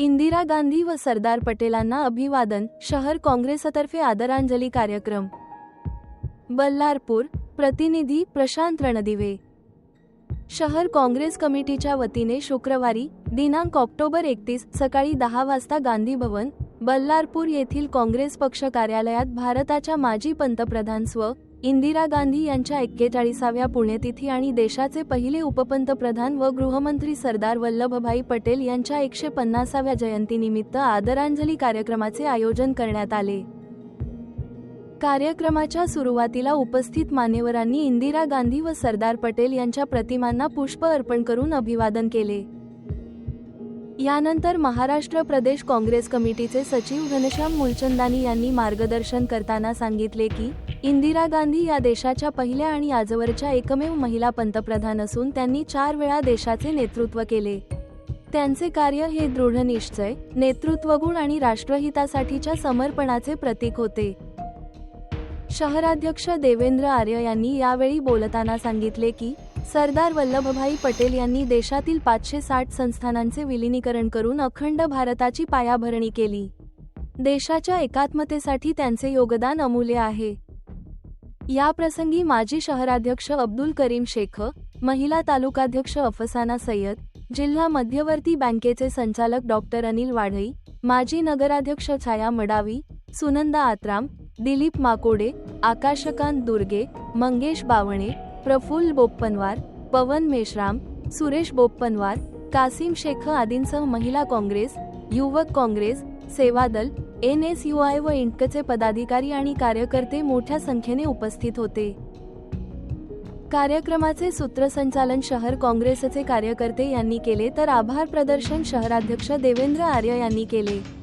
इंदिरा गांधी व सरदार पटेलांना अभिवादन शहर काँग्रेसतर्फे आदरांजली कार्यक्रम. बल्लारपूर प्रतिनिधी प्रशांत रणदिवे. शहर काँग्रेस कमिटीच्या वतीने शुक्रवारी दिनांक ऑक्टोबर एकतीस सकाळी दहा वाजता गांधी भवन बल्लारपूर येथील काँग्रेस पक्ष कार्यालयात भारताच्या माजी पंतप्रधान स्व इंदिरा गांधी यांच्या एक्केचाळीसाव्या पुण्यतिथी आणि देशाचे पहिले उपपंतप्रधान व गृहमंत्री सरदार वल्लभभाई पटेल यांच्या एकशे पन्नासाव्या जयंतीनिमित्त आदरांजली कार्यक्रमाचे आयोजन करण्यात आले. कार्यक्रमाच्या सुरुवातीला उपस्थित मान्यवरांनी इंदिरा गांधी व सरदार पटेल यांच्या प्रतिमांना पुष्प अर्पण करून अभिवादन केले. यानंतर महाराष्ट्र प्रदेश काँग्रेस कमिटीचे सचिव घनश्याम मुलचंदानी यांनी मार्गदर्शन करताना सांगितले की इंदिरा गांधी या देशाच्या पहिल्या आणि आजवरच्या एकमेव महिला पंतप्रधान असून त्यांनी चार वेळा देशाचे नेतृत्व केले. त्यांचे कार्य हे दृढनिश्चय नेतृत्वगुण आणि राष्ट्रहितासाठीच्या समर्पणाचे प्रतीक होते. शहराध्यक्ष देवेंद्र आर्य यांनी यावेळी बोलताना सांगितले की सरदार वल्लभभाई पटेल यांनी देशातील पाचशे साठ संस्थानांचे विलिनीकरण करून अखंड भारताची पायाभरणी केली. देशाच्या एकात्मतेसाठी त्यांचे योगदान अमूल्य आहे. या प्रसंगी माजी शहराध्यक्ष अब्दुल करीम शेख महिला तालुकाध्यक्ष अफसाना सय्यद जिल्हा मध्यवर्ती बँकेचे संचालक डॉक्टर अनिल वाढई माजी नगराध्यक्ष छाया मडावी सुनंदा आत्राम दिलीप माकोडे आकाशकांत दुर्गे मंगेश बावणे प्रफुल्ल बोप्पनवार पवन मेश्राम सुरेश बोप्पनवार कासिम शेख आदींसह महिला काँग्रेस युवक Congress Sevadal N S U I व इंटकचे पदाधिकारी आणि कार्यकर्ते मोठ्या संख्येने उपस्थित होते. कार्यक्रमाचे सूत्रसंचालन शहर काँग्रेसचे कार्यकर्ते यांनी केले तर आभार प्रदर्शन शहराध्यक्ष देवेंद्र आर्य यांनी केले.